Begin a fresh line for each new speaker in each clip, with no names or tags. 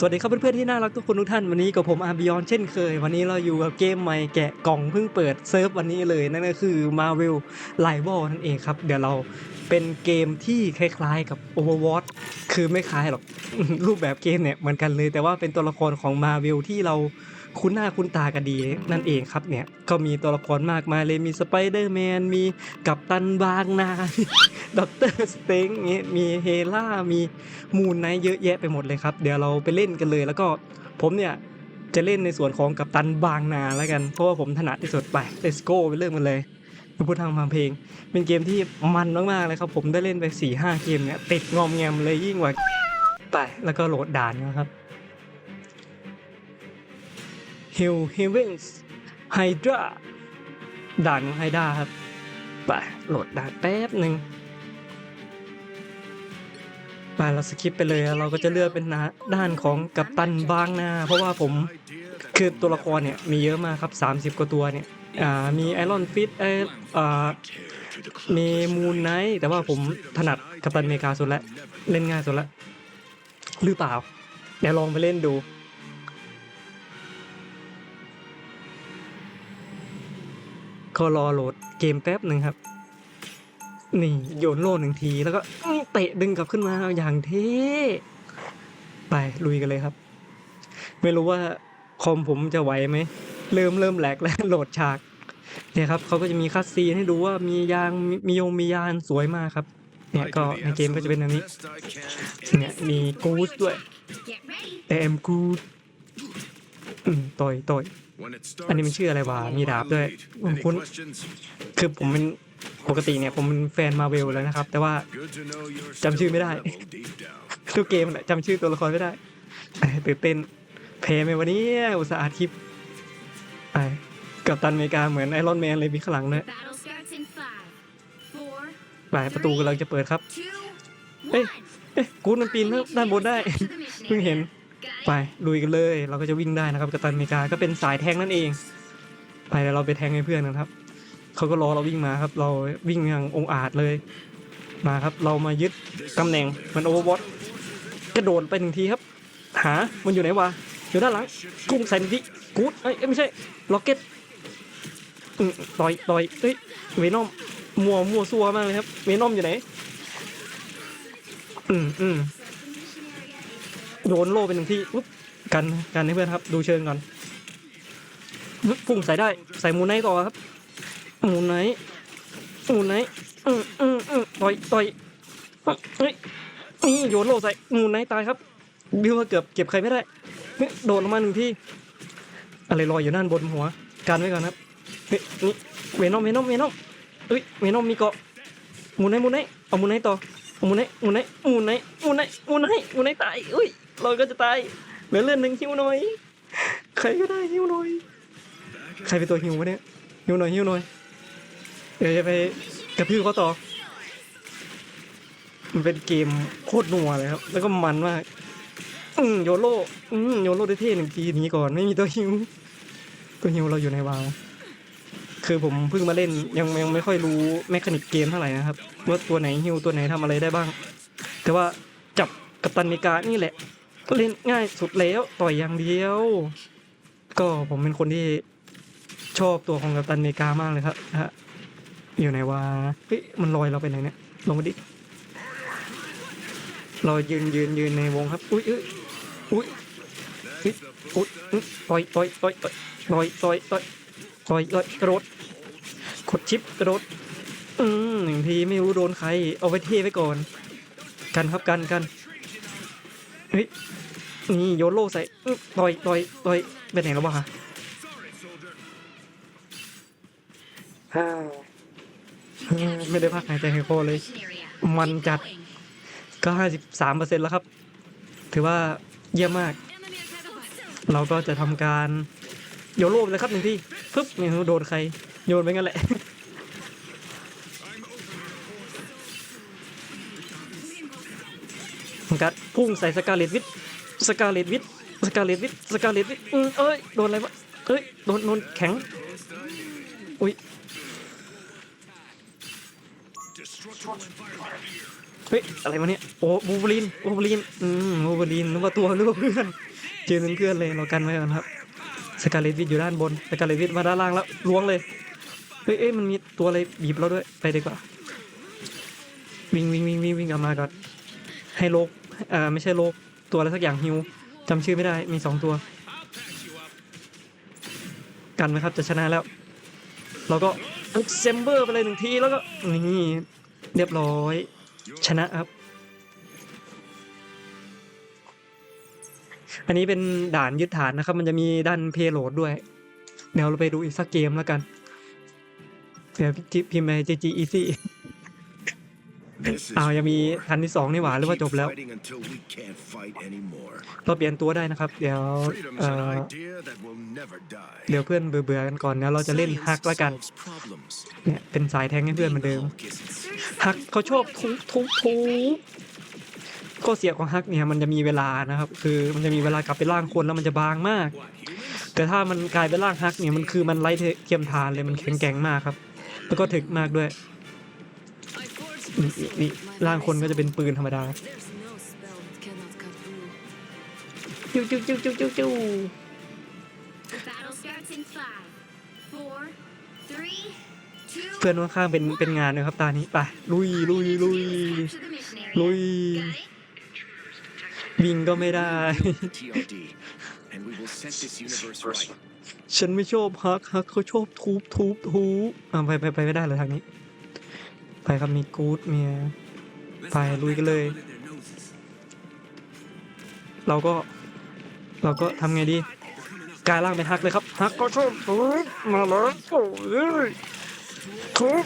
สวัสดีครับเพื่อนๆที่น่ารักทุกคนทุกท่านวันนี้กับผมอาร์บิยอนเช่นเคย วันนี้เราอยู่กับเกมใหม่แกะกล่องเพิ่งเปิดเซิร์ฟวันนี้เลย นั่นก็คือ Marvel Rival นั่นเองครับ เดี๋ยวเราเป็นเกมที่คล้ายๆ กับ Overwatch คือไม่คล้ายหรอก รูปแบบเกมเนี่ยเหมือนกันเลย แต่ว่าเป็นตัวละครของ Marvel ที่เรา คุ้นหน้าคุ้นตากันดีนั่นเองครับเนี่ยก็มีตัวละครมากมายเลยมีสไปเดอร์แมนมีกัปตันบางนาด็อกเตอร์สเต็งเงี้ยมีเฮล่ามีมูนไนเยอะแยะไปหมดเลยครับ เดี๋ยวเราไปเล่นกันเลย แล้วก็ผมเนี่ยจะเล่นในส่วนของกัปตันบางนาแล้วกัน เพราะว่าผมถนัดที่สุดไป let's go ไปเริ่มกันเลยมาพูดทางมาเพลง เป็นเกมที่มันมากๆเลยครับ ผมได้เล่นไป4ี่ห้าเกมเนี่ยติดงอมแงมเลยยิ่งกว่าไปแล้วก็โหลดด่านนะครับ Hell Heavens Hydra ด่านของไฮด้าครับ ไปโหลดด่านแป๊บหนึ่งไปเราสคิปไปเลยเราก็จะเลือกเป็นน้าด้านของกัปตันบางนาเพราะว่าผมคือตัวละครเนี่ยมีเยอะมากครับ 30 กว่าตัวเนี่ยมีไอรอนฟิตไอมีมูนไนท์แต่ว่าผมถนัดกัปตันเมกาสุดละเล่นง่ายสุดละหรือเปล่า เดี๋ยวลองไปเล่นดู ก็รอโหลดเกมแป๊บหนึ่งครับ นี่โยนโล่หนึ่งทีแล้วก็เตะดึงกลับขึ้นมาอย่างเท่ไปลุยกันเลยครับ ไม่รู้ว่าคอมผมจะไหวไหมเริ่มเริ่มแหลกแล้วโหลดฉากเนี่ยครับเขาก็จะมีคัสซีนให้ดูว่ามียางมียงมียานสวยมากครับ เนี่ยก็ในเกมก็จะเป็นแบบนี้ เนี่ยมีกูสด้วย
Get ready.
แอมกูดต่อยต่อย
อันนี้มันชื่ออะไรวะ มีดาบด้วย
ผมคุ้นคือผมเป็นปกติเนี่ยผมเป็นแฟนมาเวลแล้วนะครับ แต่ว่า
จำชื่อไม่ได้
ทุกเกมแหละจำชื่อตัวละครไม่ได้ตื่นเต้นแพ้ไหมวันนี้อุตส่าห์อัดคลิปไอ้กับตันอเมริกาเหมือนไอรอนแมนเลยมีข้างหลังด้วยไปประตูกำลังจะเปิดครับ เอ๊ะกูดมันปีนด้านบนได้ เพิ่งเห็น ไปลุยกันเลย เราก็จะวิ่งได้นะครับกับตันอเมริกาก็เป็นสายแทงนั่นเอง ไปแล้วเราไปแทงให้เพื่อนนะครับเขาก็รอเราวิ่งมาครับ เราวิ่งอย่างองอาจเลยมาครับ เรามายึดตำแหน่งเหมันโอเวอร์วอตกระโดดไปหนึ่งทีครับ หามันอยู่ไหนวะอยู่ด้านหลังกุ้งใส่หนึ่งทีกูดเอ้ยไม่ใช่ล็อกเก็ตต่อยต่อยเอ้ยเวนอมมัวมัวซัวมากเลยครับเวนอมอยู่ไหนอืมอืม โยนโล่เป็นหนึ่งที่ปุ๊บกันกันให้เพื่อนครับ ดูเชิงก่อนปุ๊บพุ่งใส่ได้ใส่มูนไนท์ต่อครับมูนไนท์มูนไนท์อืมอืมอืมต่อยต่อยปุ๊บเฮ้ยนี่โยนโล่ใส่มูนไนท์ตายครับบิวว่าเกือบเก็บใครไม่ได้เฮ้ยโดนลงมาหนึ่งที่ อะไรลอยอยู่ด้านบนหัวกันไว้ก่อนครับเฮ้ยนี่เวนอมเวนอมเวนอมเอ้ยเวนอมมีเกาะมูนไนท์มูนไนท์เอามูนไนท์ต่อเอามูนไนท์มูนไนท์มูนไนท์มูนไนท์มูนไนท์มูนไนท์ตายอุ้ย เราก็จะตายเหลือเลือดหนึ่งหิวหน่อย ใครก็ได้หิวหน่อย ใครเป็นตัวหิววะเนี่ยหิวหน่อยหิวหน่อยเดี๋ยวจะไปกระพือเขาต่อ มันเป็นเกมโคตรนัวเลยครับ แล้วก็มันมาก อืมโยโร่อืมโยโร่ได้เท่หนึ่งทีนี้ก่อน ไม่มีตัวหิว ตัวหิวเราอยู่ในวาวคือผมเพิ่งมาเล่นยังยังไม่ค่อยรู้แมคานิกเกมเท่าไหร่นะครับว่าตัวไหนหิวตัวไหนทำอะไรได้บ้าง แต่ว่าจับกับตันเมริกานี่แหละ เล่นง่ายสุดแล้วต่อยอย่างเดียว ก็ผมเป็นคนที่ชอบตัวของกัปตันเมกามากเลยครับฮะอยู่ไหนวะเฮ้ยมันลอยเราไปไหนเนี่ยลงมาดิเรายืนยืนยืนในวงครับ อุ้ยอุ้ยอุ้ยอุ้ยอุ้ยต่อยต่อยต่อยต่อยต่อยต่อยต่อยต่อยกระโดดกดชิปกระโดดอืมหนึ่งทีไม่รู้โดนใคร เอาไว้เท่ไว้ก่อน กันครับกันกัน ฮ้ยนี่โยนโล่ใส่อื้อต่อยต่อยต่อยไปไหนแล้ววะฮ่าเฮ้ยไม่ได้พักหายใจหายคอเลย มันจัดก็ห้าสิบสามเปอร์เซ็นต์แล้วครับ ถือว่าเยี่ยมมาก เราก็จะทำการโยนโล่เลยครับหนึ่งที่ปึ๊บไม่โดนใครโยนไปงั้นแหละ กัดพุ่งใส่สกาเลตวิทสกาเลตวิทสกาเลตวิทสกาเลตวิทเอ้ยโดนอะไรวะเอ้ยโดนโดนแข็งอุ้ยเฮ้ยอะไรวะเนี่ยโอ้บูเบลินบูเบลินอืมบูเบลินนึกว่าตัวนึกว่าเพื่อนเจอเป็นเพื่อนเลยเรากันไว้ก่อนครับสกาเลตวิทอยู่ด้านบนสกาเลตวิทมาด้านล่างแล้วล้วงเลยเฮ้ยเอ้ยมันมีตัวอะไรบีบเราด้วยไปดีกว่า วิ่งวิ่งวิ่งวิ่งวิ่งกลับมาก่อนให้โลก เอ่อไม่ใช่โลกตัวอะไรสักอย่างฮิวจำชื่อไม่ได้มีสองตัว กันไหมครับจะชนะแล้ว เราก็เอ็กเซมเบอร์ไปเลยหนึ่งทีแล้วก็นี่เรียบร้อย ชนะครับอันนี้เป็นด่านยึดฐานนะครับ มันจะมีด้านเพโลดด้วย เดี๋ยวเราไปดูอีกสักเกมแล้วกันเดี๋ยวพี่พิมพ์ไป GG Easy อ้าวยังมีทันที่สองนี่หว่าหรือว่าจบแล้ว เราเปลี่ยนตัวได้นะครับ เดี๋ยวเอ่อเดี๋ยวเพื่อนเบื่อๆกันก่อนแล้วเราจะเล่นฮักแล้วกันเนี่ยเป็นสายแทงให้เพื่อนเหมือนเดิมฮักเขาชอบทุบทุบทุบข้อเสียของฮักเนี่ยมันจะมีเวลานะครับ คือมันจะมีเวลากลับไปร่างคนแล้วมันจะบางมาก แต่ถ้ามันกลายเป็นร่างฮักเนี่ยมันคือมันไร้เทียมทานเลยมันแข็งแกร่งมากครับ แล้วก็ถึกมากด้วย นี่นี่นี่ร่างคนก็จะเป็นปืนธรรมดา
There's no spell that cannot cut through.
จิ้วจิ้วจิ้วจิ้วจิ้วจิ้ว
The battle starts in five, four, three, two.
เพื่อนข้างๆเป็นเป็นงานเลยครับตานี้ไปลุยลุยลุย
Capture the mission area.
ลุย
Got it?
วิ่งก็ไม่ได้ฉันไม่ชอบฮักฮักเขาชอบทุบทุบทุบอ่าไปไปไปไม่ได้เลยทางนี้ ไปครับมีกู๊ดเมียไปลุยกันเลย เราก็ เราก็ทำไงดีกลายร่างเป็นฮักเลยครับฮักก็ชอบทุบมาแล้วโอ้ยทุบ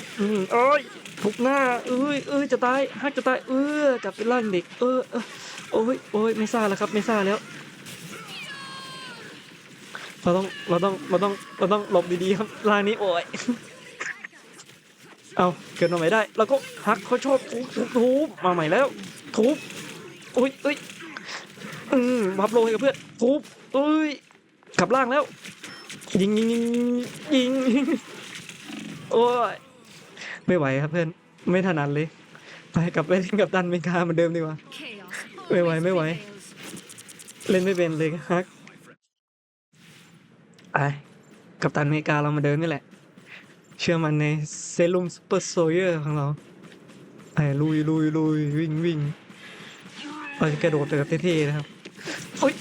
เอ้ยทุบหน้าเอ้ยเอ้ยจะตายฮักจะตายเออกลับเป็นร่างเด็กเออเออโอ้ยโอ้ยไม่ซาแล้วครับ ไม่ซาแล้วเราต้องเราต้องเราต้องเราต้องหลบดีๆครับร่างนี้โอ้ย เอาเกิดมาใหม่ได้ แล้วก็ฮักเขาชอบทุบทุบมาใหม่แล้ว ทุบอุ้ยเอ้ยอืมพับโลให้กับเพื่อนทุบอุ้ยกลับล่างแล้ว ยิงยิงยิงยิงโอ้ยไม่ไหวครับเพื่อนไม่ถนัดเลย ไปกลับไปเล่นกับดันเมกาเหมือนเดิมดีกว่า ไม่ไหวไม่ไหว เล่นไม่เป็นเลยฮักไอ้กับตันเมกาเรามาเดินนี่แหละ เชื่อมันในเซรุ่มซูเปอร์โซเยอร์ของเราไอ้ลุยลุยลุยวิ่งวิ่งเราจะกระโดดแบบเท่ๆนะครับโอ๊ย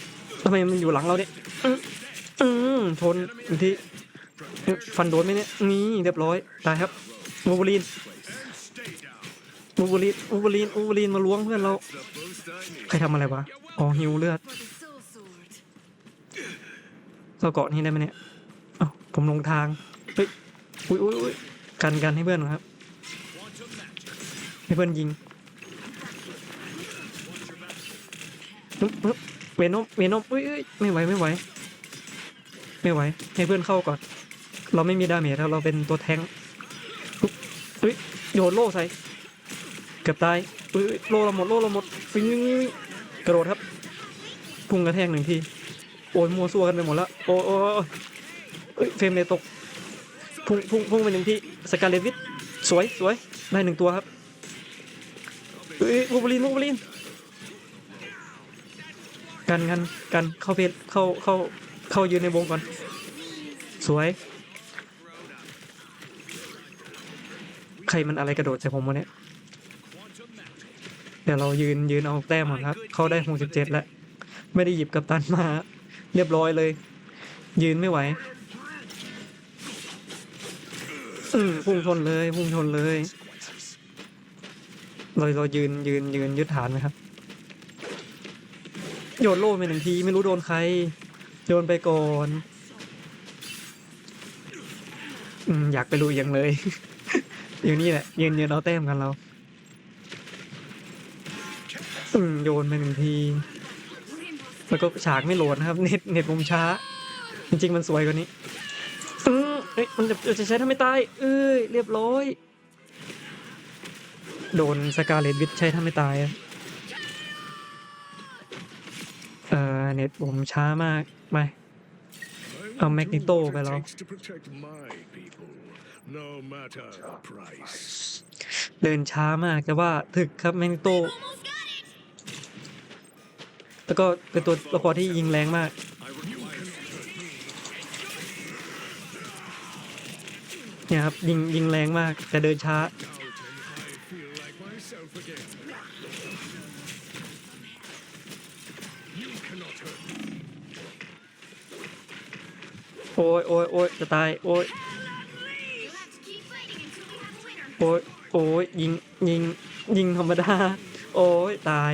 ทำไมมันอยู่หลังเราเนี่ยอืออืมชนทีเอ๊ะฟันโดนไหมเนี่ยนี่เรียบร้อยตายครับมูบูลีนมูบูลีนมูบูลีนมูบูลีนมาล้วงเพื่อนเรา ใครทำอะไรวะ อ๋อหิวเลือด เราเกาะนี่ได้ไหมเนี่ย อ้าผมลงทาง อุ้ยอุ้ยอุ้ยกันกันให้เพื่อนครับ ให้เพื่อนยิงปึ๊บปึ๊บเวนอมเวนอมอุ้ยอุ้ยไม่ไหวไม่ไหว ไม่ไหว ให้เพื่อนเข้าก่อน เราไม่มีดาเมจครับเราเป็นตัวแทงปึ๊บอุ้ยโยนโล่ใส่เกือบตายอุ้ยโล่เราหมดโล่เราหมดฟิงกระโดดครับพุ่งกระแทกหนึ่งทีโอ้ยมัวซัวกันไปหมดแล้วโอ้โอ้ยโอ้ยเอ้ยเฟรมเลยตก พุ่งพุ่งพุ่งไปหนึ่งที่สกาเลวิทสวยสวยได้หนึ่งตัวครับเอ้ยวูบลีนวูบลีนกันกันกันเข้าเพจเข้าเข้าเข้ายืนในวงก่อน สวย ใครมันอะไรกระโดดใส่ผมวะเนี่ยเดี๋ยวเรายืนยืนเอาแต้มก่อนครับ เขาได้หกสิบเจ็ดแล้ว ไม่ได้หยิบกับตันมา เรียบร้อยเลย ยืนไม่ไหว อืมพุ่งชนเลยพุ่งชนเลยเราเรายืนยืนยืนยึดฐานไหมครับ โยนโล่ไปหนึ่งทีไม่รู้โดนใคร โยนไปก่อนอืมอยากไปลุยอย่างเลย อยู่นี่แหละยืนยืนเอาแต้มกันเราอืมโยนไปหนึ่งทีแล้วก็ฉากไม่โหลดนะครับ เน็ตเน็ตมุมช้า จริงๆมันสวยกว่านี้ มเอ้ยมันจะจะใช้ทำไม่ตาย เอ้ย เรียบร้อย โดนสกาเลตวิทใช้ทำไม่ตายอะเอ่อเน็ตผมช้ามากไปเอาแมกนิโตไปแล้ว เดินช้ามากแต่ว่าถึกครับแมงโต
Almost got it.
แล้วก็เป็นตัวละครที่ยิงแรงมาก เนี่ยครับยิงยิงแรงมากแต่เดินช้า โอ้ยโอ้ยโอ้ยจะตาย โอ้ยโอ้ยโอ้ยยิงยิงยิงธรรมดา โอ้ยตาย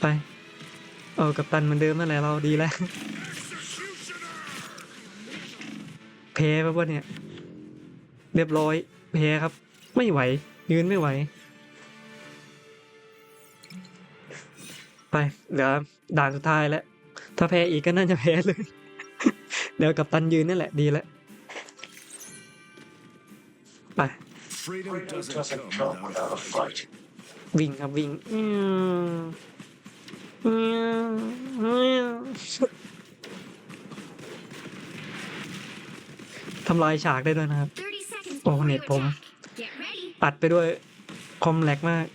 ไป เอากับตันเหมือนเดิมนั่นแหละเราดีแล้ว แพ้ปะวะเนี่ย เรียบร้อย แพ้ครับ ไม่ไหว ยืนไม่ไหว ไปเหลือด่านสุดท้ายแล้ว ถ้าแพ้อีกก็น่าจะแพ้เลย เดี๋ยวกับตันยืนนั่นแหละดีแล้วไป
Freedom
Freedom
doesn't
doesn't
come
come
without
without
a
a
fight.
fight.
วิ่งครับวิ่งอืมอืมอืม ทำลายฉากได้ด้วยนะครับ
30 seconds
Oh,
before you
net bomb.
attack. Get ready.
ตัดไปด้วย คอมแลกมาก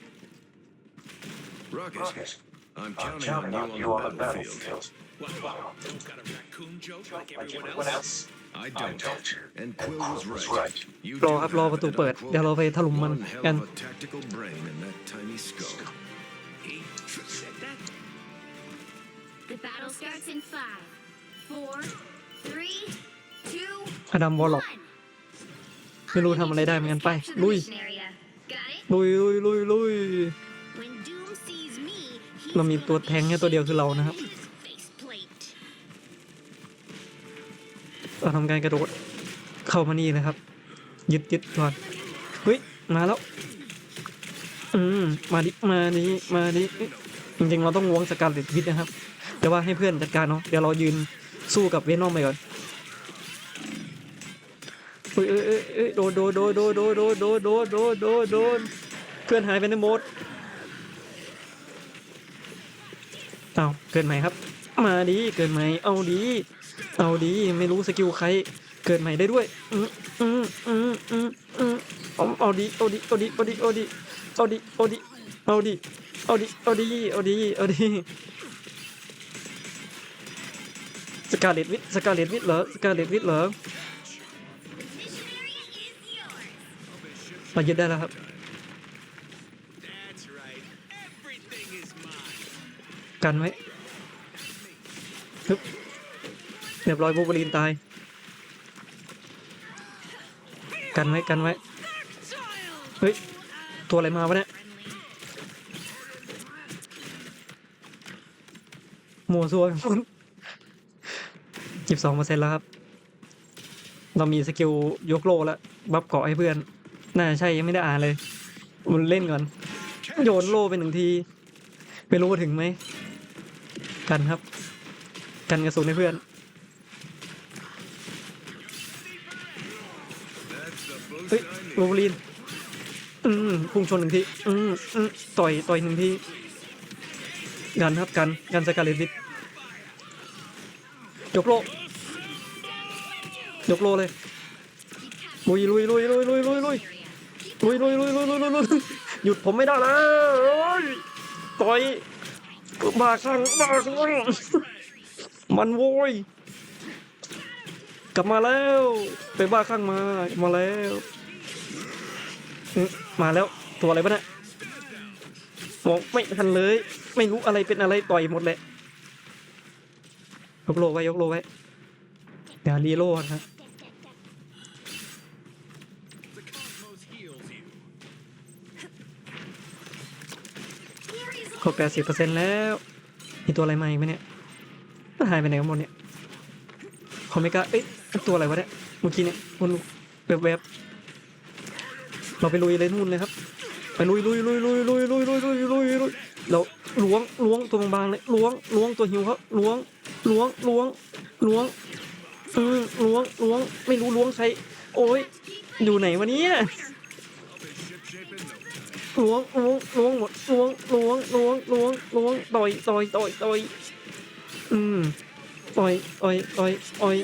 Rocket,
Rocket,
I'm
I'm
counting
counting
on
on
you
you
on
on
the
the
battlefield.
battlefield.
Got a raccoon joke like
Like
everyone
everyone
else?
else,
I
I
don't.
don't.
And
And
Quill was
Quill was
right.
right.
You
รอ
do
ครับ รอ
have
ประตู
an
เปิด
unquote
เดี๋ยวเราไปถล่มมัน
one hell
กัน
of a tactical brain in that tiny skull. He said that?
The battle starts in five, four, three, two,
อดัมวอลล็อกไม่รู้ทำอะไรได้เหมือนกันไป ลุย ลุยลุยลุยลุยเรามีตัวแทงแค่ตัวเดียวคือเรานะครับ เราทำการกระโดดเข้ามานี่นะครับ ยึดยึดก่อนเฮ้ย มาแล้ว อืม มาดิ มาดิมาดิจริงๆ เราต้องวงสการเลตวิทนะครับ แต่ว่าให้เพื่อนจัดการเนาะ เดี๋ยวเรายืนสู้กับเวนอมไปก่อน เอ้ยโดนโดนโดนโดนโดนโดนโดนโดนโดนโดนโดนเพื่อนหายไปในโหมดเอาเกินใหม่ครับ มาดีเกินใหม่เอาดีเอาดีไม่รู้สกิลใคร เกิดใหม่ได้ด้วยอืมอืมอืมอืมอืมเอาเอาดีเอาดีเอาดีเอาดีเอาดีเอาดีเอาดีเอาดีเอาดีเอาดีเอาดีเอาดีสกาเลตวิทสกาเลตวิทเหรอสกาเลตวิทเหรอ มายึดได้แล้วครับ
That's right. Everything is mine.
กันไว้ฮึบเรียบร้อยบูเบอรีนตาย กันไว้กันไว้ เฮ้ย ตัวอะไรมาวะเนี่ยหมัวซัวสิบสองเปอร์เซ็นต์แล้วครับ เรามีสกิลยกโลแล้ว บัฟเกาะให้เพื่อน น่าใช่ยังไม่ได้อ่านเลยมันเล่นก่อน โยนโล่ไปหนึ่งที ไม่รู้ว่าถึงไหม กันครับ กันกระสุนให้เพื่อน เฮ้ยโรบลีน อืมพุ่งชนหนึ่งที อืมอืมต่อยต่อยหนึ่งที กันครับกัน กันสกาเลตวิทยกโลยกโลเลยลุยลุยลุยลุยลุยลุย ลุยลุยลุยลุยลุยลุยลุยหยุดผมไม่ได้แล้วต่อยมาข้างมาข้งมันโวยกลับมาแล้วไปบ้าข้างมามาแล้วมาแล้วตัวอะไรบ้าเนี่ยมองไม่ทันเลย ไม่รู้อะไรเป็นอะไรต่อยหมดแหละยกโลไว้ยกโลไว้เดี๋ยวรีโลนะครับ ครบแปดสิบเปอร์เซ็นต์แล้ว มีตัวอะไรมาอีกไหมเนี่ยมันหายไปไหนกันหมดเนี่ยคอมิกาเอ๊ะตัวอะไรวะเนี่ย เมื่อกี้เนี่ยมันแวบๆเราไปลุยเลยนู่นเลยครับ ไปลุยลุยลุยลุยลุยลุยลุยลุยลุยลุยเราล้วงล้วงตัวบางๆเลยล้วงล้วงตัวหิวเขาล้วงล้วงล้วงล้วงอืมล้วงล้วงไม่รู้ล้วงใคร โอ้ยอยู่ไหนวะเนี่ย ล้วงล้วงล้วงหมดล้วงล้วงล้วงล้วงล้วงต่อยต่อยต่อยต่อยอืมต่อยต่อยต่อยต่อย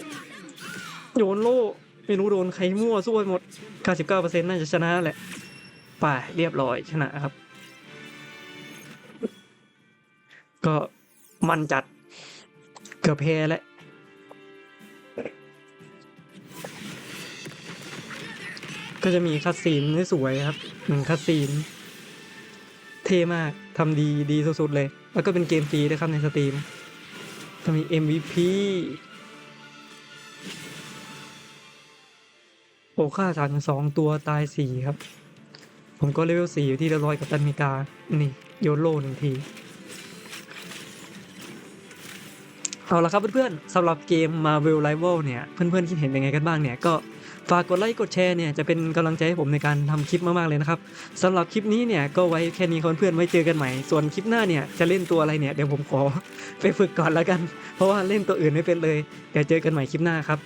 โยนโล่ไม่รู้โดนใครมั่วซ่วไปหมด 99%น่าจะชนะแหละไป่าเรียบร้อยชนะครับ ก็มันจัดเกือบแพ้แล้วก็จะมีคัดซีนนี่สวยครับหนึ่งคัดซีน เท่มากทำดีดีสุดๆเลย แล้วก็เป็นเกมฟรีด้วยครับในสตรีมจะมี MVP โอค่าสามสองตัวตายสี่ครับ ผมก็เลเวลสี่อยู่ที่เรียบร้อยกับตันเมกา นี่ โยนโล่หนึ่งที เอาละครับเพื่อนๆสำหรับเกม Marvel Rival เนี่ย เพื่อนๆคิดเห็นยังไงกันบ้างเนี่ย ก็ ฝากกดไลค์กดแชร์เนี่ยจะเป็นกำลังใจให้ผมในการทำคลิปมากๆเลยนะครับสำหรับคลิปนี้เนี่ยก็ไว้แค่นี้คนเพื่อนๆไว้เจอกันใหม่ ส่วนคลิปหน้าเนี่ยจะเล่นตัวอะไรเนี่ยเดี๋ยวผมขอไปฝึกก่อนแล้วกัน เพราะว่าเล่นตัวอื่นไม่เป็นเลยเดี๋ยวเจอกันใหม่คลิปหน้าครับ